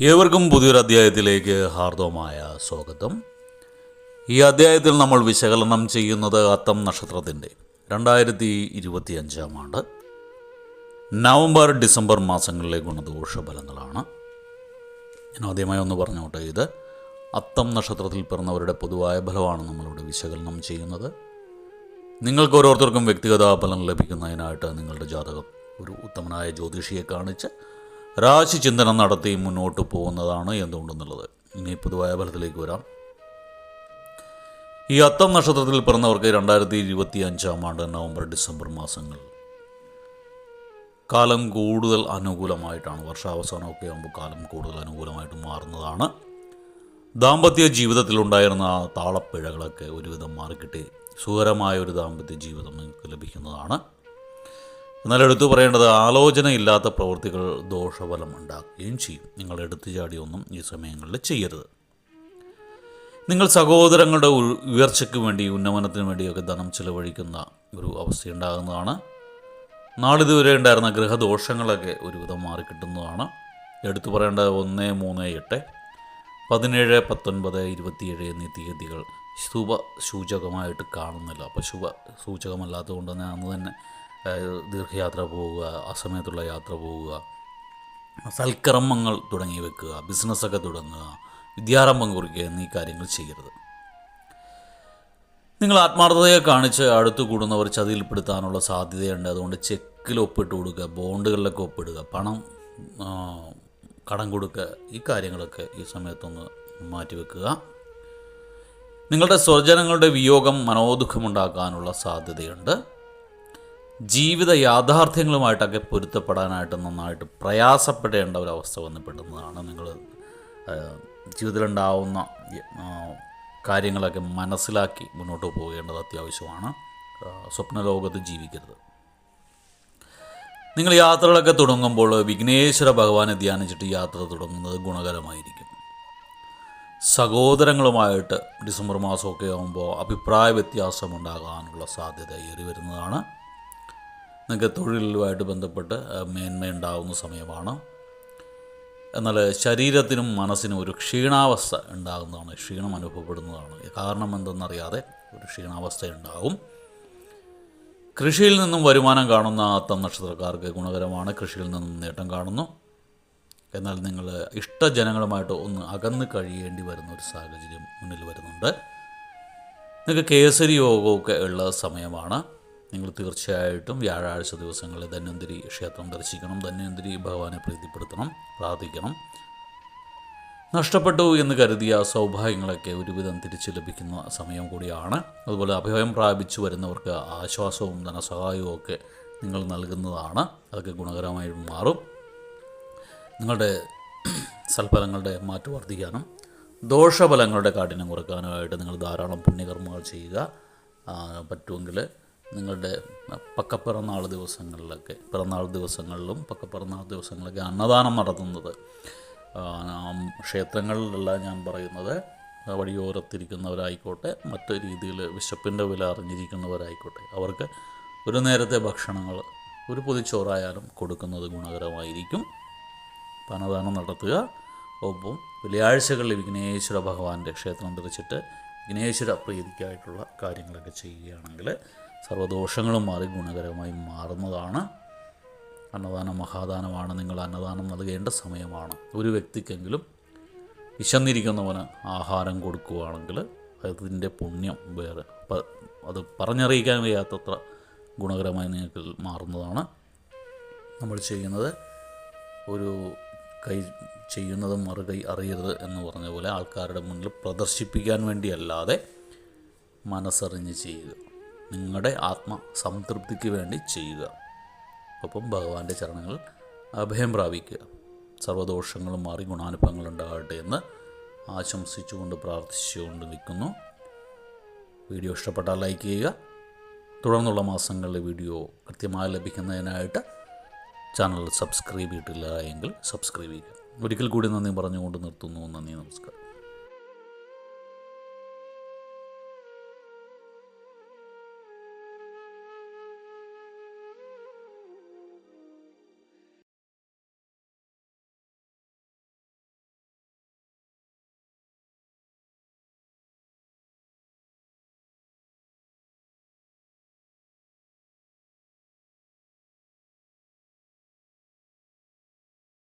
ഏവർക്കും പുതിയൊരു അധ്യായത്തിലേക്ക് ഹാർദവമായ സ്വാഗതം. ഈ അധ്യായത്തിൽ നമ്മൾ വിശകലനം ചെയ്യുന്നത് അത്തം നക്ഷത്രത്തിന്റെ രണ്ടായിരത്തി ഇരുപത്തി അഞ്ചാം ആണ്ട്. നവംബർ ഡിസംബർ മാസങ്ങളിലെ ഗുണദോഷ ഫലങ്ങളാണ് ഞാൻ ആദ്യമായി ഒന്ന് പറഞ്ഞോട്ടെ ഇത് അത്തം നക്ഷത്രത്തിൽ പിറന്നവരുടെ പൊതുവായ ഫലമാണ് നമ്മളിവിടെ വിശകലനം ചെയ്യുന്നത്. നിങ്ങൾക്ക് ഓരോരുത്തർക്കും വ്യക്തിഗത ഫലം ലഭിക്കുന്നതിനായിട്ട് നിങ്ങളുടെ ജാതകം ഒരു ഉത്തമനായ ജ്യോതിഷിയെ കാണിച്ച് രാശി ചിന്തനം നടത്തി മുന്നോട്ട് പോകുന്നതാണ് എന്തുകൊണ്ടെന്നുള്ളത്. ഇനി പൊതുവായ ഫലത്തിലേക്ക് വരാം. ഈ അത്തം നക്ഷത്രത്തിൽ പിറന്നവർക്ക് രണ്ടായിരത്തി ഇരുപത്തി അഞ്ചാം ആണ്ട് നവംബർ ഡിസംബർ മാസങ്ങൾ. കാലം കൂടുതൽ അനുകൂലമായിട്ടാണ്. വർഷാവസാനമൊക്കെ ആകുമ്പോൾ കാലം കൂടുതൽ അനുകൂലമായിട്ട് മാറുന്നതാണ്. ദാമ്പത്യ ജീവിതത്തിലുണ്ടായിരുന്ന താളപ്പിഴകളൊക്കെ ഒരുവിധം മാറിക്കിട്ടി. സുഖരമായ ഒരു ദാമ്പത്യ ജീവിതം നിങ്ങൾക്ക് ലഭിക്കുന്നതാണ്. എന്നാൽ എടുത്തു പറയേണ്ടത് ആലോചനയില്ലാത്ത പ്രവൃത്തികൾ ദോഷഫലം ഉണ്ടാക്കുകയും ചെയ്യും. നിങ്ങൾ എടുത്തു ചാടിയൊന്നും ഈ സമയങ്ങളിൽ ചെയ്യരുത്. നിങ്ങൾ സഹോദരങ്ങളുടെ ഉയർച്ചയ്ക്ക് വേണ്ടി ഉന്നമനത്തിന് വേണ്ടിയൊക്കെ ധനം ചിലവഴിക്കുന്ന ഒരു അവസ്ഥയുണ്ടാകുന്നതാണ്. നാളിതുവരെ ഉണ്ടായിരുന്ന ഗൃഹദോഷങ്ങളൊക്കെ ഒരുവിധം മാറിക്കിട്ടുന്നതാണ്. എടുത്തു പറയേണ്ടത് ഒന്ന് മൂന്ന് എട്ട് പതിനേഴ് പത്തൊൻപത് ഇരുപത്തിയേഴ് എന്നീ തീയതികൾ ശുഭ സൂചകമായിട്ട് കാണുന്നില്ല. അപ്പോൾ ശുഭ സൂചകമല്ലാത്തതുകൊണ്ട് തന്നെ അന്ന് തന്നെ ദീർഘയാത്ര പോവുക ആ സമയത്തുള്ള യാത്ര പോവുക സൽക്കർമ്മങ്ങൾ തുടങ്ങി വെക്കുക ബിസിനസ്സൊക്കെ തുടങ്ങുക വിദ്യാരംഭം കുറിക്കുക എന്നീ കാര്യങ്ങൾ ചെയ്യരുത്. നിങ്ങൾ ആത്മാർത്ഥതയെ കാണിച്ച് അടുത്തു കൂടുന്നവർ ചതിയിൽപ്പെടുത്താനുള്ള സാധ്യതയുണ്ട്. അതുകൊണ്ട് ചെക്കിൽ ഒപ്പിട്ട് കൊടുക്കുക ബോണ്ടുകളിലൊക്കെ ഒപ്പിടുക പണം കടം കൊടുക്കുക ഈ കാര്യങ്ങളൊക്കെ ഈ സമയത്തൊന്ന് മാറ്റിവെക്കുക. നിങ്ങളുടെ സ്വജനങ്ങളുടെ വിയോഗം മനോദുഃഖമുണ്ടാക്കാനുള്ള സാധ്യതയുണ്ട്. ജീവിത യാഥാർത്ഥ്യങ്ങളുമായിട്ടൊക്കെ പൊരുത്തപ്പെടാനായിട്ട് നന്നായിട്ട് പ്രയാസപ്പെടേണ്ട ഒരവസ്ഥ വന്നപ്പെടുന്നതാണ് നിങ്ങൾ ജീവിതത്തിലുണ്ടാവുന്ന കാര്യങ്ങളൊക്കെ മനസ്സിലാക്കി മുന്നോട്ട് പോകേണ്ടത് അത്യാവശ്യമാണ്. സ്വപ്നലോകത്ത് ജീവിക്കരുത്. നിങ്ങൾ യാത്രകളൊക്കെ തുടങ്ങുമ്പോൾ വിഘ്നേശ്വര ഭഗവാനെ ധ്യാനിച്ചിട്ട് യാത്ര തുടങ്ങുന്നത് ഗുണകരമായിരിക്കും. സഹോദരങ്ങളുമായിട്ട് ഡിസംബർ മാസമൊക്കെ ആകുമ്പോൾ അഭിപ്രായ വ്യത്യാസം ഉണ്ടാകാനുള്ള സാധ്യത ഏറി വരുന്നതാണ് നിങ്ങൾക്ക് തൊഴിലുമായിട്ട് ബന്ധപ്പെട്ട് മേന്മയുണ്ടാവുന്ന സമയമാണ്. എന്നാൽ ശരീരത്തിനും മനസ്സിനും ഒരു ക്ഷീണാവസ്ഥ ഉണ്ടാകുന്നതാണ് ക്ഷീണം അനുഭവപ്പെടുന്നതാണ്. കാരണം എന്തെന്നറിയാതെ ഒരു ക്ഷീണാവസ്ഥ ഉണ്ടാകും. കൃഷിയിൽ നിന്നും വരുമാനം കാണുന്ന അത്തം നക്ഷത്രക്കാർക്ക് ഗുണകരമാണ്. കൃഷിയിൽ നിന്നും നേട്ടം കാണുന്നു. എന്നാൽ നിങ്ങൾ ഇഷ്ടജനങ്ങളുമായിട്ട് ഒന്ന് അകന്ന് കഴിയേണ്ടി വരുന്ന ഒരു സാഹചര്യം മുന്നിൽ വരുന്നുണ്ട്. നിങ്ങൾക്ക് കേസരി യോഗമൊക്കെ ഉള്ള സമയമാണ്. നിങ്ങൾ തീർച്ചയായിട്ടും വ്യാഴാഴ്ച ദിവസങ്ങളിൽ ധന്വന്തിരി ക്ഷേത്രം ദർശിക്കണം ധന്വന്തിരി ഭഗവാനെ പ്രീതിപ്പെടുത്തണം പ്രാർത്ഥിക്കണം. നഷ്ടപ്പെട്ടു എന്ന് കരുതിയ സൗഭാഗ്യങ്ങളൊക്കെ ഒരുവിധം തിരിച്ചു ലഭിക്കുന്ന സമയം കൂടിയാണ്. അതുപോലെ അഭയം പ്രാപിച്ചു വരുന്നവർക്ക് ആശ്വാസവും ധനസഹായവും ഒക്കെ നിങ്ങൾ നൽകുന്നതാണ്. അതൊക്കെ ഗുണകരമായി മാറും. നിങ്ങളുടെ സൽഫലങ്ങളുടെ മാറ്റം വർദ്ധിക്കാനും ദോഷഫലങ്ങളുടെ കാഠിന്യം കുറയ്ക്കാനുമായിട്ട് നിങ്ങൾ ധാരാളം പുണ്യകർമ്മങ്ങൾ ചെയ്യുക. പറ്റുമെങ്കിൽ നിങ്ങളുടെ പക്കപ്പിറന്നാൾ ദിവസങ്ങളിലൊക്കെ പിറന്നാൾ ദിവസങ്ങളിലും പക്കപ്പിറന്നാൾ ദിവസങ്ങളിലൊക്കെ അന്നദാനം നടത്തുന്നത്. ക്ഷേത്രങ്ങളിലല്ല ഞാൻ പറയുന്നത്. വഴിയോരത്തിരിക്കുന്നവരായിക്കോട്ടെ മറ്റു രീതിയിൽ വിശപ്പിന്റെ വില അറിഞ്ഞിരിക്കുന്നവരായിക്കോട്ടെ അവർക്ക് ഒരു നേരത്തെ ഭക്ഷണങ്ങൾ ഒരു പൊതിച്ചോറായാലും കൊടുക്കുന്നത് ഗുണകരമായിരിക്കും. അന്നദാനം നടത്തുക. ഒപ്പം വെള്ളിയാഴ്ചകളിൽ വിഘ്നേശ്വര ഭഗവാന്റെ ക്ഷേത്രം തിരിച്ചിട്ട് വിഘ്നേശ്വര പ്രീതിക്കായിട്ടുള്ള കാര്യങ്ങളൊക്കെ ചെയ്യുകയാണെങ്കിൽ സർവദോഷങ്ങളും മാറി ഗുണകരമായി മാറുന്നതാണ്. അന്നദാനം മഹാദാനമാണ്. നിങ്ങൾ അന്നദാനം നൽകേണ്ട സമയമാണ്. ഒരു വ്യക്തിക്കെങ്കിലും വിശന്നിരിക്കുന്നവന് ആഹാരം കൊടുക്കുകയാണെങ്കിൽ അതിന്റെ പുണ്യം വേറെ. അത് പറഞ്ഞറിയിക്കാൻ വയ്യാത്തത്ര ഗുണകരമായി നിങ്ങൾക്ക് മാറുന്നതാണ്. നമ്മൾ ചെയ്യുന്നത് ഒരു കൈ ചെയ്യുന്നത് മറുകൈ അറിയരുത് എന്ന് പറഞ്ഞ പോലെ ആൾക്കാരുടെ മുന്നിൽ പ്രദർശിപ്പിക്കാൻ വേണ്ടിയല്ലാതെ മനസ്സറിഞ്ഞ് ചെയ്യുക. നിങ്ങളുടെ ആത്മ സംതൃപ്തിക്ക് വേണ്ടി ചെയ്യുക. ഒപ്പം ഭഗവാന്റെ ചരണങ്ങൾ അഭയം പ്രാപിക്കുക. സർവദോഷങ്ങളും മാറി ഗുണാനുഭവങ്ങൾ ഉണ്ടാകട്ടെ എന്ന് ആശംസിച്ചുകൊണ്ട് പ്രാർത്ഥിച്ചുകൊണ്ട് നിൽക്കുന്നു. വീഡിയോ ഇഷ്ടപ്പെട്ടാൽ ലൈക്ക് ചെയ്യുക. തുടർന്നുള്ള മാസങ്ങളിലെ വീഡിയോ കൃത്യമായി ലഭിക്കുന്നതിനായിട്ട് ചാനൽ സബ്സ്ക്രൈബ് ചെയ്തിട്ടില്ല എങ്കിൽ സബ്സ്ക്രൈബ് ചെയ്യുക. ഒരിക്കൽ കൂടി നന്ദി പറഞ്ഞുകൊണ്ട് നിർത്തുന്നു. നന്ദി നമസ്കാരം.